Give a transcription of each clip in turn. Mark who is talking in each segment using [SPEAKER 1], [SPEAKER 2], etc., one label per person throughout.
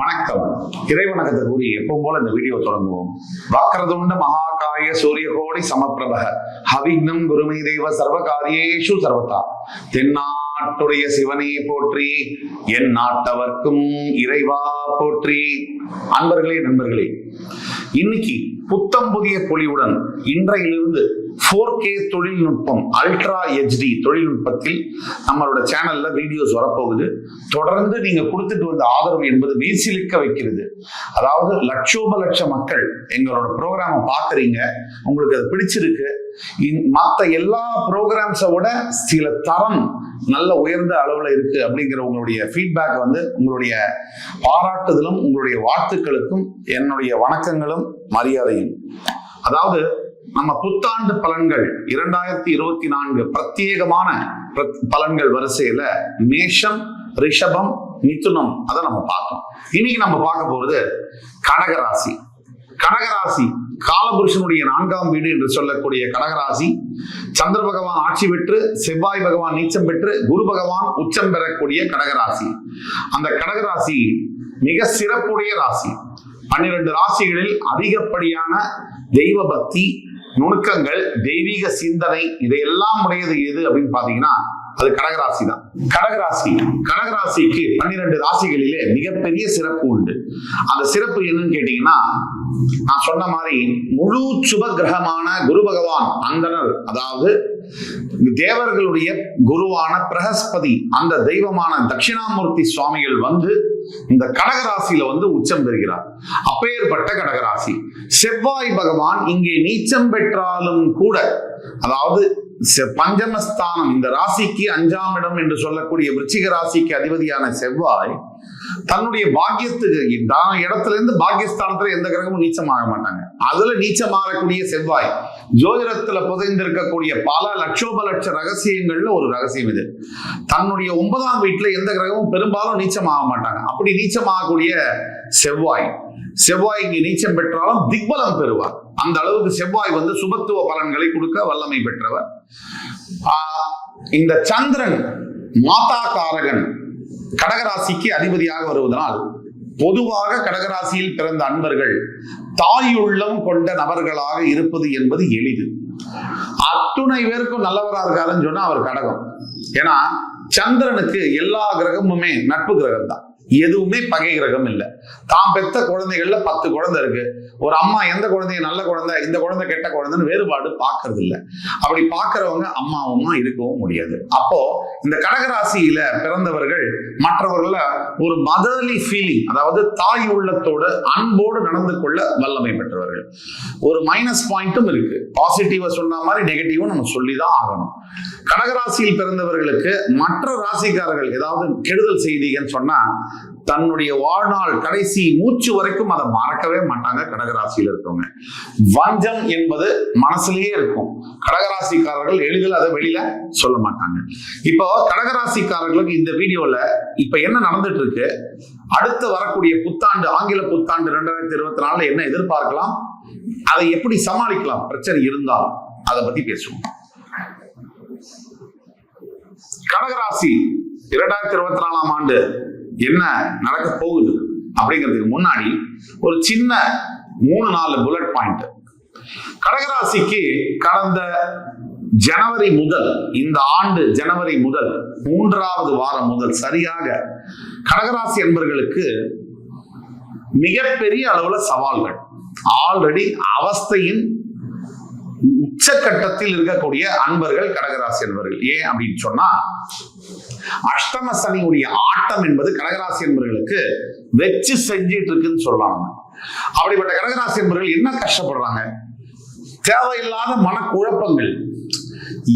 [SPEAKER 1] வணக்கம். இறைவணக்கத்தை கூறி எப்பவும் போல இந்த வீடியோ தொடங்குவோம். வக்ரதுண்ட மகாகாய சூரிய கோடி சமப்பிரபக ஹவிக்னம் குருமை தெய்வ சர்வகாரியேஷு சர்வதா. தென்னாட்டுடைய சிவனே போற்றி என் நாட்டவர்க்கும் இறைவா போற்றி. அன்பர்களே நண்பர்களே இன்னைக்கு புத்தம் புதிய பொலிவுடன் இன்றையிலிருந்து ஃபோர் கே தொழில்நுட்பம் அல்ட்ரா ஹெச்டி தொழில்நுட்பத்தில் நம்மளோட சேனல்ல வீடியோஸ் வரப்போகுது. தொடர்ந்து நீங்க கொடுத்துட்டு வந்த ஆதரவு என்பது மெய்சிலிக்க வைக்கிறது. அதாவது லட்சோப லட்ச மக்கள் எங்களோட ப்ரோக்ராமை பார்க்குறீங்க. உங்களுக்கு அது பிடிச்சிருக்கு. மற்ற எல்லா ப்ரோக்ராம்ஸை விட சில தரம் நல்ல உயர்ந்த அளவில் இருக்கு அப்படிங்கிற உங்களுடைய ஃபீட்பேக் வந்து உங்களுடைய பாராட்டுதலும் உங்களுடைய வாழ்த்துக்களுக்கும் என்னுடைய வணக்கங்களும் மரியாதையும். அதாவது நம்ம புத்தாண்டு பலன்கள் இரண்டாயிரத்தி இருபத்தி நான்கு பிரத்யேகமான பிரத்- பலன்கள் வரிசையில மேஷம் ரிஷபம் மிதுனம் அதை நம்ம பார்த்தோம். இன்னைக்கு நம்ம பார்க்க போறது கடகராசி. கடகராசி காலபுருஷனுடைய நான்காம் வீடு என்று சொல்லக்கூடிய கடகராசி. சந்திர பகவான் ஆட்சி பெற்று செவ்வாய் பகவான் நீச்சம் பெற்று குரு பகவான் உச்சம் பெறக்கூடிய கடகராசி. அந்த கடகராசி மிக சிறப்புடைய ராசி. பன்னிரண்டு ராசிகளில் அதிகப்படியான தெய்வ பக்தி நுணுக்கங்கள் தெய்வீக சிந்தனை இதையெல்லாம் உடையது எது அப்படின்னு பாத்தீங்கன்னா அது கடகராசி தான் கடகராசி. கடகராசிக்கு பன்னிரண்டு ராசிகளிலே மிகப்பெரிய சிறப்பு உண்டு. அந்த சிறப்பு என்னன்னு கேட்டீங்கன்னா நான் சொன்ன மாதிரி முழு சுப கிரகமான குரு பகவான் அந்தனர் அதாவது தேவர்களுடைய குருவான பிரகஸ்பதி அந்த தெய்வமான தட்சிணாமூர்த்தி சுவாமிகள் வந்து இந்த கடகராசியில வந்து உச்சம் பெறுகிறார். அப்பேற்பட்ட கடகராசி. செவ்வாய் பகவான் இங்கே நீச்சம் பெற்றாலும் கூட அதாவது செ- பஞ்சமஸ்தானம் இந்த ராசிக்கு அஞ்சாம் இடம் என்று சொல்லக்கூடிய விருச்சிக ராசிக்கு அதிபதியான செவ்வாய் தன்னுடைய பாக்கியத்துக்கு தான் இடத்துல இருந்து பாக்கியஸ்தானத்துல எந்த கிரகமும் நீச்சமாக மாட்டாங்க. அதுல நீச்சமாகக்கூடிய செவ்வாய் ஜோதிடத்துல புதைந்திருக்கக்கூடிய பல லட்சோப லட்ச ரகசியங்கள்ல ஒரு ரகசியம் இது. தன்னுடைய ஒன்பதாம் வீட்டுல எந்த கிரகமும் பெரும்பாலும் நீச்சமாக மாட்டாங்க. அப்படி நீச்சமாகக்கூடிய செவ்வாய். செவ்வாய் இங்கே நீச்சம் பெற்றாலும் திக்பலம் பெறுவார். அந்த அளவுக்கு செவ்வாய் வந்து சுபத்துவ பலன்களை கொடுக்க வல்லமை பெற்றவர். ஆஹ் இந்த சந்திரன் மாதா காரகன் கடகராசிக்கு அதிபதியாக வருவதனால் பொதுவாக கடகராசியில் பிறந்த அன்பர்கள் தாயுள்ளம் கொண்ட நபர்களாக இருப்பது என்பது எளிது. அத்துணை பேருக்கும் நல்லவரா இருக்காருன்னு சொன்னா அவர் கடகம். ஏன்னா சந்திரனுக்கு எல்லா கிரகமுமே நட்பு கிரகம் தான் எதுவுமே பகை கிரகம் இல்லை. தான் பெத்த குழந்தைகள்ல பத்து குழந்தை இருக்கு. ஒரு அம்மா எந்த குழந்தைய நல்ல குழந்தை இந்த குழந்தை கெட்ட குழந்தைன்னு வேறுபாடு பார்க்கறது இல்லை. அப்படி பார்க்கறவங்க அம்மாவுமா இருக்கவும் முடியாது. அப்போ இந்த கடகராசியில பிறந்தவர்கள் மற்றவர்கள ஒரு மதர்லி ஃபீலிங் அதாவது தாய் உள்ளத்தோடு அன்போடு நடந்து கொள்ள வல்லமை பெற்றவர்கள். ஒரு மைனஸ் பாயிண்ட்டும் இருக்கு. பாசிட்டிவா சொன்ன மாதிரி நெகட்டிவும் நம்ம சொல்லிதான் ஆகணும். கடகராசியில் பிறந்தவர்களுக்கு மற்ற ராசிக்காரர்கள் ஏதாவது கெடுதல் செய்திகள்னு சொன்னா தன்னுடைய வாழ்நாள் கடைசி மூச்சு வரைக்கும் அதை மறக்கவே மாட்டாங்க கடகராசியில் இருக்கவங்க. வஞ்சம் என்பது மனசுலயே இருக்கும். கடகராசிக்காரர்கள் எளிதில் அதை வெளியில சொல்ல மாட்டாங்க. இப்போ கடகராசிக்காரர்களுக்கு இந்த வீடியோல இப்ப என்ன நடந்துட்டு இருக்கு அடுத்து வரக்கூடிய புத்தாண்டு ஆங்கில புத்தாண்டு ரெண்டாயிரத்தி இருபத்தி நாலுல என்ன எதிர்பார்க்கலாம்? அதை எப்படி சமாளிக்கலாம்? பிரச்சனை இருந்தால் அதை பத்தி பேசுவோம். கடகராசி இரண்டாயிரத்தி இருபத்தி நாலாம் ஆண்டு என்ன நடக்க போகுது? அப்படிங்கிறதுக்கு முன்னாடி ஒரு சின்ன மூணு நாலு புல்லட் பாயிண்ட் கடகராசிக்கு கடந்த ஜனவரி முதல் இந்த ஆண்டு ஜனவரி முதல் மூன்றாவது வாரம் முதல் சரியாக கடகராசி என்பர்களுக்கு மிகப்பெரிய அளவுல சவால்கள். ஆல்ரெடி அவஸ்தையின் உச்சக்கட்டத்தில் இருக்கக்கூடிய அன்பர்கள் கடகராசி அன்பர்கள் ஏன் அப்படின்னு சொன்னா அஷ்டம சனியுடைய ஆட்டம் என்பது கடகராசி என்பவர்களுக்கு வச்சு செஞ்சிட்டு இருக்குன்னு சொல்லலாம். அப்படிப்பட்ட கடகராசி என்பவர்கள் என்ன கஷ்டப்படுறாங்க? தேவையில்லாத மனக்குழப்பங்கள்.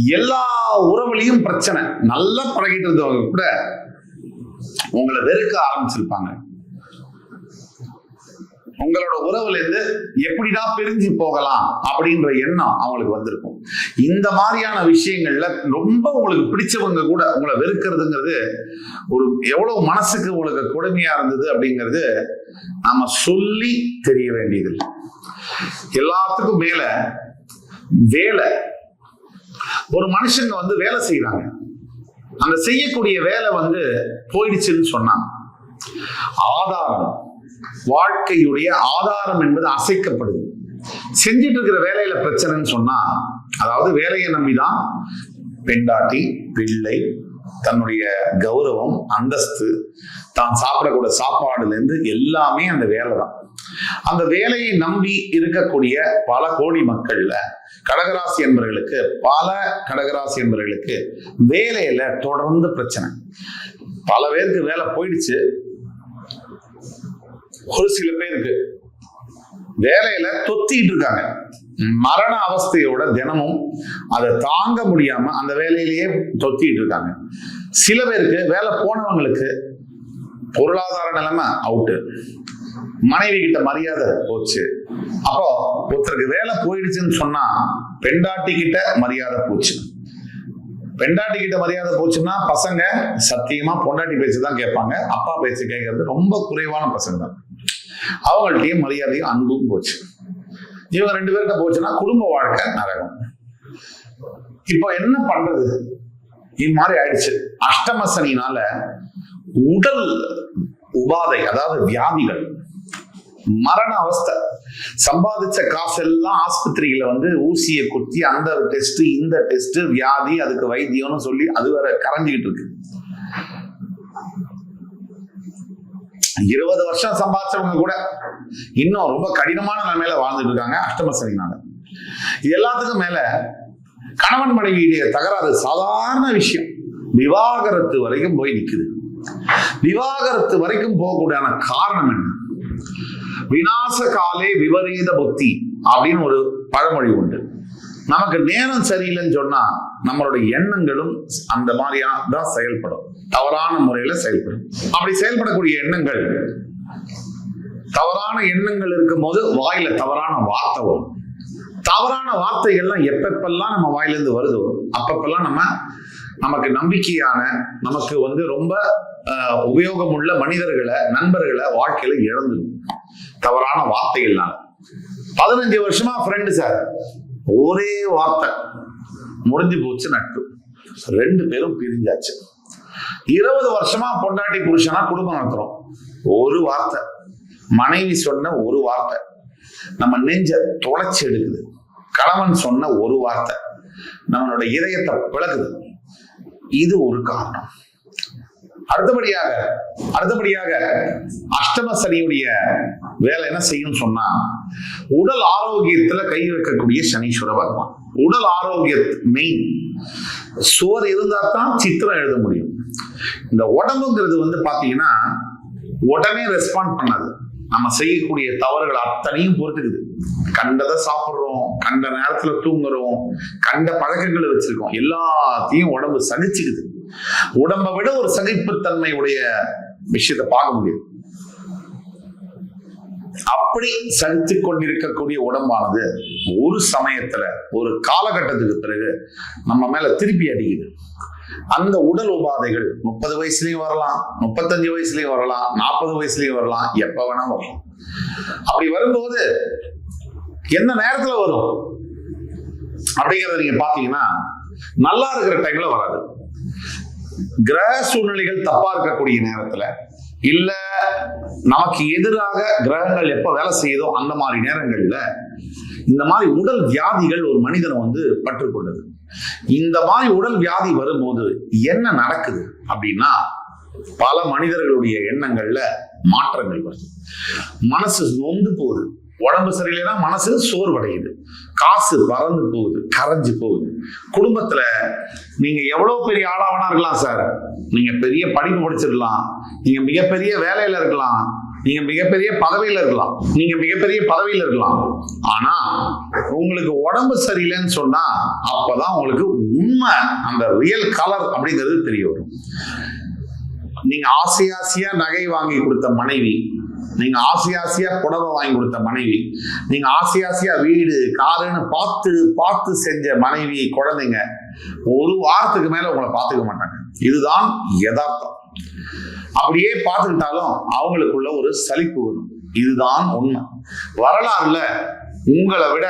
[SPEAKER 1] எல்லா உறவுலையும் பிரச்சனை. நல்லா பழகிட்டு இருந்தவங்க கூட உங்களை வெறுக்க ஆரம்பிச்சிருப்பாங்க. உங்களோட உறவுல இருந்து எப்படிடா பிரிஞ்சு போகலாம் அப்படின்ற எண்ணம் அவங்களுக்கு வந்திருக்கும். இந்த மாதிரியான விஷயங்கள்ல ரொம்ப உங்களுக்கு பிடிச்சவங்க கூட உங்களை வெறுக்கிறதுங்கிறது ஒரு எவ்வளவு மனசுக்கு உங்களுக்கு கொடுமையா இருந்தது அப்படிங்கிறது நாம சொல்லி தெரிய வேண்டியதில்லை. எல்லாத்துக்கும் மேல வேலை. ஒரு மனுஷங்க வந்து வேலை செய்யறாங்க அந்த செய்யக்கூடிய வேலை வந்து போயிடுச்சுன்னு சொன்னாங்க. ஆதாரம். வாழ்க்கையுடைய ஆதாரம் என்பது அசைக்கப்படுது. செஞ்சிட்டு இருக்கிற வேலையில பிரச்சனைன்னு சொன்னா அதாவது வேலையை நம்பிதான் பெண்டாட்டி பிள்ளை தன்னுடைய கௌரவம் அந்தஸ்து தான் சாப்பிடக்கூடிய சாப்பாடுல இருந்து எல்லாமே அந்த வேலை தான் அந்த வேலையை நம்பி இருக்கக்கூடிய பல கோடி மக்கள்ல கடகராசி என்பவர்களுக்கு பல கடகராசி என்பவர்களுக்கு வேலையில தொடர்ந்து பிரச்சனை. பல பேருக்கு வேலை போயிடுச்சு ஒரு சில பேருக்கு வேலையில தொத்திட்டு இருக்காங்க. மரண அவஸ்தையோட தினமும் அதை தாங்க முடியாம அந்த வேலையிலேயே தொத்திட்டு இருக்காங்க. சில பேருக்கு வேலை போனவங்களுக்கு பொருளாதார நிலைமை அவுட்டு மனைவி கிட்ட மரியாதை போச்சு. அப்போ ஒருத்தருக்கு வேலை போயிடுச்சுன்னு சொன்னா பெண்டாட்டி கிட்ட மரியாதை போச்சு. பெண்டாட்டி கிட்ட மரியாதை போச்சுன்னா பசங்க சத்தியமா பொண்டாட்டி பேச்சு தான் கேட்பாங்க. அப்பா பேச்சு கேட்கறது ரொம்ப குறைவான பசங்க. தான் அவங்கள்ட்டயும் மரியாதையும் அன்பும் போச்சு. இவங்க ரெண்டு பேர்கிட்ட போச்சுன்னா குடும்ப வாழ்க்கை நரகம். இப்போ என்ன பண்றது? இம்மாதிரி ஆயிடுச்சு. அஷ்டமசனினால உடல் உபாதை அதாவது வியாதிகள் மரண அவஸ்தை சம்பாதிச்ச காசெல்லாம் ஆஸ்பத்திரியில வந்து ஊசியை குத்தி அந்த டெஸ்ட் இந்த டெஸ்ட் வியாதி அதுக்கு வைத்தியம்னு சொல்லி அது வேற கரைஞ்சிக்கிட்டு இருக்கு. இருபது வருஷம் சம்பாதிச்சவங்க கூட இன்னும் ரொம்ப கடினமான நிலைமையில வாழ்ந்துட்டு இருக்காங்க அஷ்டம சனினால இது எல்லாத்துக்கும் மேல கணவன் மனைவியுடைய தகராறு சாதாரண விஷயம். விவாகரத்து வரைக்கும் போய் நிக்குது. விவாகரத்து வரைக்கும் போகக்கூடியான காரணம் என்ன? விநாச காலே விபரீத புத்தி அப்படின்னு ஒரு பழமொழி உண்டு. நமக்கு நேரம் சரியில்லைன்னு சொன்னா நம்மளுடைய எண்ணங்களும் அந்த மாதிரியா தான் செயல்படும். தவறான முறையில செயல்படும். அப்படி செயல்படக்கூடிய எண்ணங்கள் தவறான எண்ணங்கள் இருக்கும்போது வாயில தவறான வார்த்தை வரும். தவறான வார்த்தைகள்லாம் எப்பப்பெல்லாம் நம்ம வாயிலிருந்து வருதோ அப்பப்பெல்லாம் நம்ம நமக்கு நம்பிக்கையான நமக்கு வந்து ரொம்ப ஆஹ், உபயோகமுள்ள மனிதர்களை நண்பர்களை வாழ்க்கையில இழந்துடும் தவறான வார்த்தைகள்னால. பதினஞ்சு வருஷமா ஃப்ரெண்டு சார் ஒரே வார்த்தை. முடிஞ்சு போச்சு நட்பு. ரெண்டு பேரும் பிரிஞ்சாச்சு. இருபது வருஷமா பொண்டாட்டி புருஷனா குடும்பம் நடத்துறோம். ஒரு வார்த்தை. மனைவி சொன்ன ஒரு வார்த்தை. நம்ம நெஞ்ச தொலைச்சி எடுக்குது. கணவன் சொன்ன ஒரு வார்த்தை. நம்மளோட இதயத்தை பிளக்குது. இது ஒரு காரணம். அடுத்தபடியாக அடுத்தபடியாக அஷ்டம சனியுடைய வேலை என்ன செய்யும் சொன்னா உடல் ஆரோக்கியத்துல கை வைக்கக்கூடிய சனீஸ்வர பகவான். உடல் ஆரோக்கிய மெயின் சுவர் இருந்தா தான் சித்திரம் எழுத முடியும். இந்த உடம்புங்கிறது வந்து பாத்தீங்கன்னா உடனே ரெஸ்பாண்ட் பண்ணாது. நம்ம செய்யக்கூடிய தவறுகள் அத்தனையும் பொறுத்துக்குது. கண்டதை சாப்பிட்றோம் கண்ட நேரத்துல தூங்குறோம் கண்ட பழக்கங்களை வச்சிருக்கோம். எல்லாத்தையும் உடம்பு சகிச்சுக்குது. உடம்பை விட ஒரு சகிப்புத்தன்மையுடைய விஷயத்தை பார்க்க முடியும். அப்படி சலித்து கொண்டிருக்கக்கூடிய உடம்பானது ஒரு சமயத்துல ஒரு காலகட்டத்துக்கு பிறகு நம்ம மேல திருப்பி அடிக்குது. அந்த உடல் உபாதைகள் முப்பது வயசுலயும் வரலாம் முப்பத்தஞ்சு வயசுலயும் வரலாம் நாற்பது வயசுலயும் வரலாம் எப்ப வேணா வரலாம். அப்படி வரும்போது எந்த நேரத்துல வரும்? அப்படிங்கறத நீங்க பாத்தீங்கன்னா நல்லா இருக்கிற டைம்ல வராது. கிரக சூழ்நிலைகள் தப்பா இருக்கக்கூடிய நேரத்துல இல்ல நமக்கு எதிராக கிரகங்கள் எப்ப வேலை செய்யுதோ அந்த மாதிரி நேரங்கள்ல இந்த மாதிரி உடல் வியாதிகள் ஒரு மனிதனை வந்து பற்றுக்கொண்டது இந்த மாதிரி உடல் வியாதி வரும்போது என்ன நடக்குது அப்படின்னா பல மனிதர்களுடைய எண்ணங்கள்ல மாற்றங்கள் வருது. மனசு நொந்து போகுது. உடம்பு சரியில்லைன்னா மனசு சோர்வடையுது. காசு பறந்து போகுது கரைஞ்சு போகுது. குடும்பத்துல நீங்க எவ்வளவு பெரிய ஆளா வேணா இருக்கலாம் சார் நீங்க பெரிய படிப்பு படிச்சிடலாம் நீங்க மிகப்பெரிய வேலையில இருக்கலாம். நீங்க மிகப்பெரிய பதவியில இருக்கலாம். நீங்க மிகப்பெரிய பதவியில இருக்கலாம். ஆனா உங்களுக்கு உடம்பு சரியில்லைன்னு சொன்னா அப்பதான் உங்களுக்கு உண்மை அந்த ரியல் கலர் அப்படிங்கிறது தெரிய வரும். நீங்க ஆசை ஆசையா நகை வாங்கி கொடுத்த மனைவி நீங்க ஆசை ஆசையா புடவை வாங்கி கொடுத்த மனைவி நீங்க ஆசை ஆசையா வீடு காருன்னு பார்த்து பார்த்து செஞ்ச மனைவி குழந்தைங்க ஒரு வாரத்துக்கு மேல உங்களை பார்த்துக்க மாட்டாங்க. இதுதான் யதார்த்தம். அப்படியே பார்த்துக்கிட்டாலும் அவங்களுக்குள்ள ஒரு சலிப்பு வரும். இதுதான் உண்மை. வரலாறுல உங்களை விட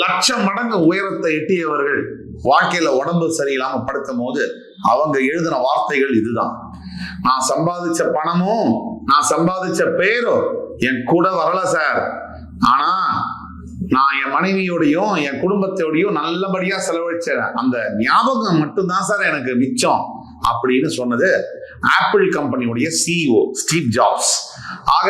[SPEAKER 1] லட்சம் மடங்கு உயரத்தை எட்டியவர்கள் வாழ்க்கையில உடம்பு சரியில்லாம படுத்தும் போது அவங்க எழுதின வார்த்தைகள் இதுதான். நான் சம்பாதிச்ச பணமும் நான் சம்பாதிச்ச பேரும் என் கூட வரல சார் ஆனா நான் என் மனைவியோடையும் என் குடும்பத்தோடையும் நல்லபடியா செலவழிச்ச அந்த ஞாபகம் மட்டும்தான் சார் எனக்கு மிச்சம். அப்படின்னு சொன்னது ஆப்பிள் கம்பெனியுடைய சிஇஓ ஸ்டீவ் ஜாப்ஸ் ஆக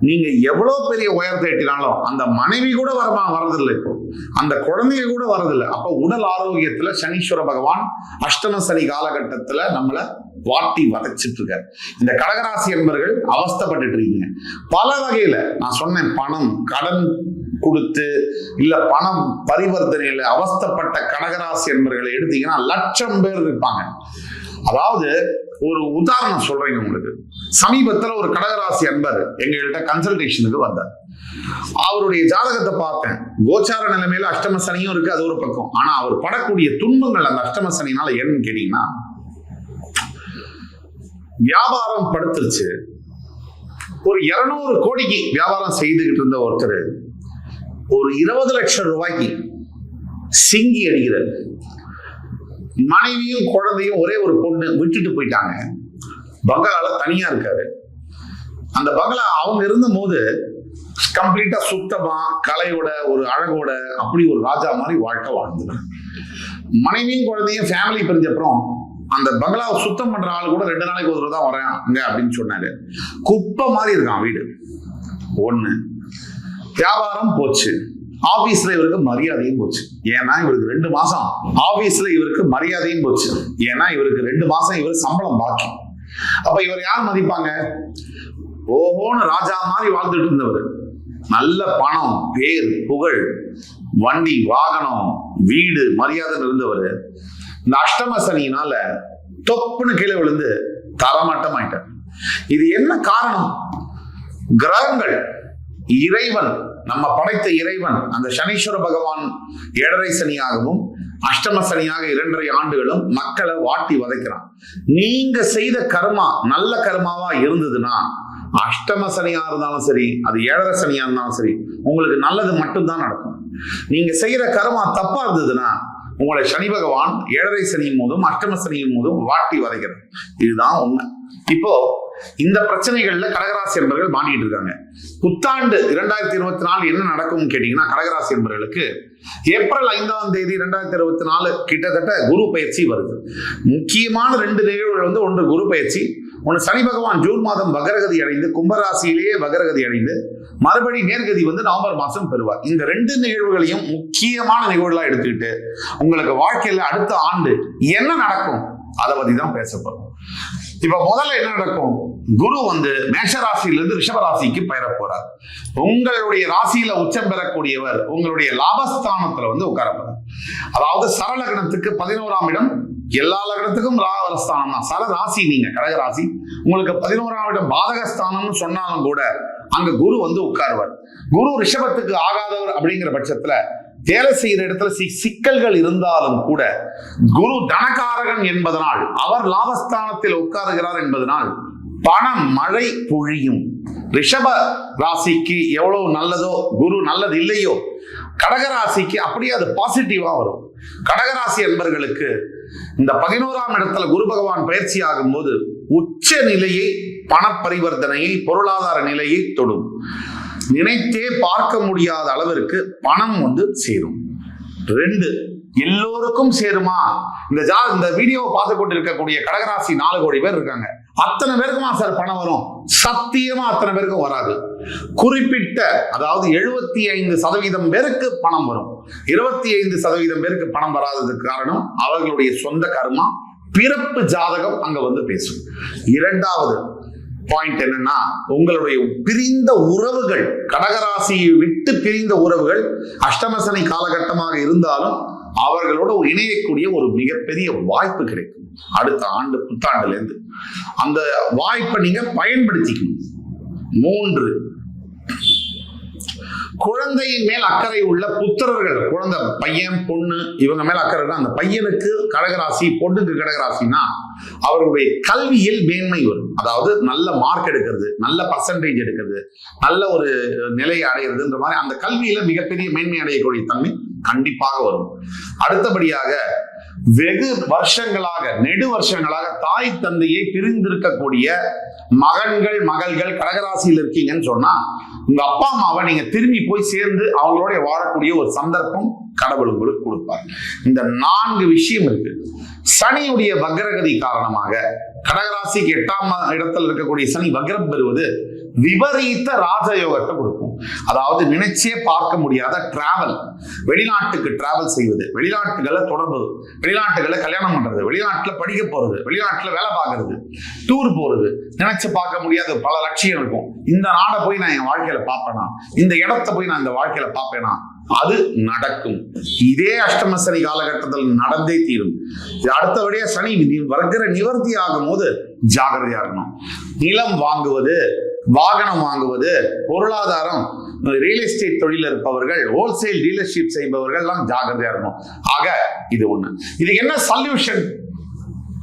[SPEAKER 1] நீங்க எவ்வளவு பெரிய உயரத்தை எட்டினாலும் அந்த மனைவி கூட வரமா? வரதில்லை இப்போ அந்த குழந்தைங்க கூட வரதில்லை அப்ப உடல் ஆரோக்கியத்துல சனீஸ்வர பகவான் அஷ்டம சனி காலகட்டத்துல நம்மளை வாட்டி வதைச்சிட்டு இருக்காரு இந்த கடகராசி என்பர்கள் அவஸ்தைப்பட்டுட்டு இருக்கீங்க பல வகையில நான் சொன்னேன் பணம் கடன் கொடுத்து இல்ல பணம் பரிவர்த்தனையில அவஸ்தைப்பட்ட கடகராசி என்பர்களை எடுத்தீங்கன்னா லட்சம் பேர் இருப்பாங்க. அதாவது ஒரு உதாரணம் சொல்றேங்க உங்களுக்கு. சமீபத்துல ஒரு கடகராசி அன்பர் எங்கள்கிட்ட கன்சல்டேஷனுக்கு வந்தார். அவருடைய ஜாதகத்தை பார்த்தேன். கோச்சார நிலைமையில அஷ்டம சனியும் இருக்கு அது ஒரு பக்கம். ஆனா அவர் படக்கூடிய துன்பங்கள் அந்த அஷ்டம சனினால என்னன்னு கேட்டீங்கன்னா வியாபாரம் படுத்துருச்சு. ஒரு இருநூறு கோடிக்கு வியாபாரம் செய்துகிட்டு இருந்த ஒருத்தர் ஒரு இருபது லட்சம் ரூபாய்க்கு சிங்கி அடிக்கிறார். மனைவியும் குழந்தையும் ஒரே ஒரு பொண்ணு விட்டுட்டு போயிட்டாங்க. பங்களால தனியா இருக்காரு. அந்த பங்களா அவங்க இருந்த போது கம்ப்ளீட்டா சுத்தமா கலையோட ஒரு அழகோட அப்படி ஒரு ராஜா மாதிரி வாழ்க்கை வாழ்ந்தது. மனைவியும் குழந்தையும் ஃபேமிலி பிரிஞ்ச அப்புறம் அந்த பங்களாவை சுத்தம் பண்ற ஆள் கூட ரெண்டு நாளைக்கு ஒரு தான் வரேன் அங்க அப்படின்னு சொன்னாரு. குப்பை மாதிரி இருக்கான் வீடு. ஒண்ணு. வியாபாரம் போச்சு. ஆபீஸ்ல இவருக்கு மரியாதையும் போச்சு. ஏன்னா இவருக்கு ரெண்டு மாசம் ஆபீஸ்ல இவருக்கு மரியாதையும் போச்சு. ஏன்னா இவருக்கு ரெண்டு மாசம் இவர் சம்பளம் பாக்கி. அப்ப இவர் யார் மதிப்பாங்க? ஓஹோன்னு ராஜா மாதிரி வாழ்ந்துட்டு இருந்தவர். நல்ல பணம் பேர் புகழ் வண்டி வாகனம் வீடு மரியாதை இருந்தவர் இந்த அஷ்டம சனியினால தொப்புன்னு கீழே விழுந்து தரமட்டம் ஆயிட்டார் இது என்ன காரணம்? கிரகங்கள். இறைவன் நம்ம படைத்த இறைவன் அந்த சனீஸ்வர பகவான் ஏழரை சனியாகவும் அஷ்டம சனியாக இரண்டரை ஆண்டுகளும் மக்களை வாட்டி வதைக்கிறான். நீங்க செய்த கர்மா நல்ல கர்மாவா இருந்ததுன்னா அஷ்டம சனியா இருந்தாலும் சரி அது ஏழரை சனியா இருந்தாலும் சரி உங்களுக்கு நல்லது மட்டும்தான் நடக்கும். நீங்க செய்யற கர்மா தப்பா இருந்ததுன்னா உங்களை சனி பகவான் ஏழரை சனியும் போதும் அஷ்டம சனியும் போதும் வாட்டி வதைக்கிறது இதுதான் உண்மை. இப்போ இந்த பிரச்சனைகள்ல கடகராசி என்பர்கள் மாட்டிட்டு இருக்காங்க. புத்தாண்டு இரண்டாயிரத்தி இருபத்தி நாலு என்ன நடக்கும்னு கேட்டீங்கன்னா கடகராசி என்பர்களுக்கு ஏப்ரல் ஐந்தாம் தேதி இரண்டாயிரத்தி இருபத்தி நாலு கிட்டத்தட்ட குரு பயிற்சி வருது. முக்கியமான ரெண்டு நிகழ்வுகள் வந்து ஒன்று குரு பயிற்சி ஒன்று சனி பகவான் ஜூன் மாதம் வகரகதி அடைந்து கும்பராசியிலேயே வகரகதி அடைந்து மறுபடி நேர்கதி வந்து நவம்பர் மாதம் பெறுவார். இந்த ரெண்டு நிகழ்வுகளையும் முக்கியமான நிகழ்வுகளா எடுத்துக்கிட்டு உங்களுக்கு வாழ்க்கையில அடுத்த ஆண்டு என்ன நடக்கும்? அதை பற்றி தான் பேச இப்ப முதல்ல என்ன நடக்கும்? குரு வந்து மேஷ ராசியிலிருந்து ரிஷப ராசிக்கு பெயர போறார் உங்களுடைய ராசியில உச்சம் பெறக்கூடியவர் உங்களுடைய லாபஸ்தானத்துல வந்து உட்கார போறார் அதாவது சரலகணத்துக்கு பதினோராம் இடம் எல்லா லக்னத்துக்கும் லாபஸ்தானம் தான். சர ராசி நீங்க கடக ராசி. உங்களுக்கு பதினோராம் இடம் பாதகஸ்தானம்னு சொன்னாலும் கூட அங்க குரு வந்து உட்காருவார். குரு ரிஷபத்துக்கு ஆகாதவர் அப்படிங்கிற பட்சத்துல வேலை செய்கிற இடத்துல சிக்கல்கள் இருந்தாலும் கூட குரு தனகாரகன் என்பதனால் அவர் லாபஸ்தானத்தில் உட்காருகிறார் என்பதனால் பண மழை பொழியும். ரிஷப ராசிக்கு எவ்வளவு நல்லதோ குரு நல்லது இல்லையோ கடகராசிக்கு அப்படியே அது பாசிட்டிவா வரும். கடகராசி என்பர்களுக்கு இந்த பதினோராம் இடத்துல குரு பகவான் பயிற்சி ஆகும்போது உச்ச நிலையை பண பரிவர்த்தனையை பொருளாதார நிலையை தொடும். நினைத்தே பார்க்க முடியாத அளவிற்கு பணம் வந்து சேரும். ரெண்டு எல்லோருக்கும் சேருமா? இந்த ஜா இந்த வீடியோவை பார்த்து கொண்டு இருக்கக்கூடிய கடகராசி நாலு கோடி பேர் இருக்காங்க. அத்தனை பேருக்குமா சார் பணம் வரும்? சத்தியமா அத்தனை பேருக்கும் வராது. குறிப்பிட்ட அதாவது எழுபத்தி ஐந்து சதவீதம் பேருக்கு பணம் வரும். இருபத்தி ஐந்து சதவீதம் பேருக்கு பணம் வராததுக்கு காரணம் அவர்களுடைய சொந்த கர்மா பிறப்பு ஜாதகம் அங்க வந்து பேசும். இரண்டாவது பாயிண்ட் என்னன்னா உங்களுடைய பிரிந்த உறவுகள் கடகராசியை விட்டு பிரிந்த உறவுகள் அஷ்டமசனி காலகட்டமாக இருந்தாலும் அவர்களோட ஒரு இணையக்கூடிய ஒரு மிகப்பெரிய வாய்ப்பு கிடைக்கும். அடுத்த ஆண்டு புத்தாண்டுல இருந்து அந்த வாய்ப்பை நீங்க பயன்படுத்திக்கணும். மூன்று குழந்தையின் மேல் அக்கறை உள்ள புத்திரர்கள் குழந்தை பையன் பொண்ணு இவங்க மேல் அக்கறை அந்த பையனுக்கு கடகராசி பொண்ணுக்கு கடகராசினா அவர்களுடைய கல்வியில் மேன்மை வரும். அதாவது நல்ல மார்க் எடுக்கிறது நல்ல பர்சன்டேஜ் எடுக்கிறது நல்ல ஒரு நிலையை அடையிறதுன்ற மாதிரி அந்த கல்வியில மிகப்பெரிய மேன்மை அடையக்கூடிய தன்மை கண்டிப்பாக வரும். அடுத்தபடியாக வெகு வருஷங்களாக நெடு வருஷங்களாக தாய் தந்தையை பிரிந்திருக்கக்கூடிய மகன்கள் மகள்கள் கடகராசியில் இருக்கீங்கன்னு சொன்னா உங்க அப்பா அம்மாவை நீங்க திரும்பி போய் சேர்ந்து அவங்களோட வாழக்கூடிய ஒரு சந்தர்ப்பம் கடவுள் உங்களுக்கு கொடுப்பார். இந்த நான்கு விஷயம் இருக்கு. சனியுடைய வக்ரகதி காரணமாக கடகராசிக்கு எட்டாம் இடத்துல இருக்கக்கூடிய சனி வக்ரம் பெறுவது விபரீத ராஜயோகத்தை கொடுக்கும். அதாவது நினைச்சே பார்க்க முடியாத டிராவல் வெளிநாட்டுக்கு டிராவல் செய்வது. வெளிநாட்டுகளை தொடர்பு. வெளிநாட்டுகளை கல்யாணம் பண்றது. வெளிநாட்டுல படிக்க போறது. வெளிநாட்டுல வேலை பார்க்கறது. டூர் போறது. நினைச்சு பார்க்க முடியாத பல லட்சியம் இருக்கும். இந்த நாடை போய் நான் என் வாழ்க்கையில பார்ப்பேனா? இந்த இடத்த போய் நான் இந்த வாழ்க்கையில பார்ப்பேனா? அது நடக்கும். இதே அஷ்டம சனி காலகட்டத்தில் நடந்தே தீரும். அடுத்தபடியே சனி நி- நிவர்த்தி ஆகும் போது ஜாகிரதையா இருக்கணும். நிலம் வாங்குவது வாகனம் வாங்குவது பொருளாதாரம் ரியல் எஸ்டேட் தொழில் இருப்பவர்கள் ஹோல்சேல் டீலர்ஷிப் செய்பவர்கள் எல்லாம் ஜாகிரதையா இருக்கணும். ஆக இது ஒண்ணு. இதுக்கு என்ன சொல்யூஷன்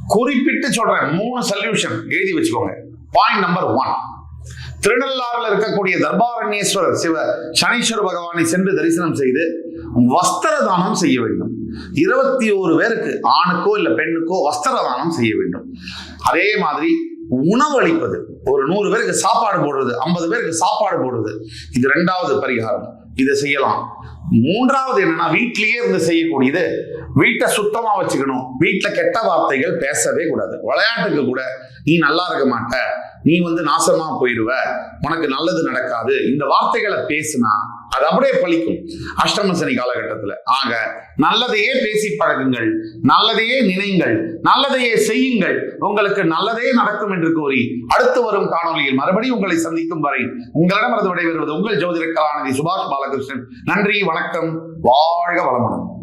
[SPEAKER 1] குறிப்பிட்டு சொல்றேன். மூணு சொல்யூஷன் எழுதி வச்சுக்கோங்க. பாயிண்ட் நம்பர் ஒன் திருநள்ளாறுல இருக்கக்கூடிய தர்பாரண்யேஸ்வரர் சிவ சனீஸ்வர பகவானை சென்று தரிசனம் செய்து வஸ்திர தானம் செய்ய வேண்டும். இருபத்தி ஒரு பேருக்கு ஆணுக்கோ இல்ல பெண்ணுக்கோ வஸ்திர தானம் செய்ய வேண்டும். அதே மாதிரி உணவளிப்பது. ஒரு நூறு பேருக்கு சாப்பாடு போடுறது ஐம்பது பேருக்கு சாப்பாடு போடுறது. இது ரெண்டாவது பரிகாரம். இதை செய்யலாம். மூன்றாவது என்னன்னா வீட்டிலேயே இருந்து செய்யக்கூடியது வீட்டை சுத்தமா வச்சுக்கணும். வீட்டுல கெட்ட வார்த்தைகள் பேசவே கூடாது. விளையாட்டுக்கு கூட நீ நல்லா இருக்க மாட்ட. நீ வந்து நாசமா போயிடுவ உனக்கு நல்லது நடக்காது. இந்த வார்த்தைகளை பேசுனா அது அப்படியே பலிக்கும் அஷ்டம சனி காலகட்டத்துல. ஆக நல்லதையே பேசி பழகுங்கள் நல்லதையே நினைங்கள் நல்லதையே செய்யுங்கள். உங்களுக்கு நல்லதே நடக்கும் என்று கூறி அடுத்து வரும் காணொலியில் மறுபடியும் உங்களை சந்திக்கும் வரை உங்களிடமிருந்து விடைபெறுவது உங்கள் ஜோதிட கலாநிதி சுபாஷ் பாலகிருஷ்ணன். நன்றி வணக்கம் வாழ்க வளமுடன்.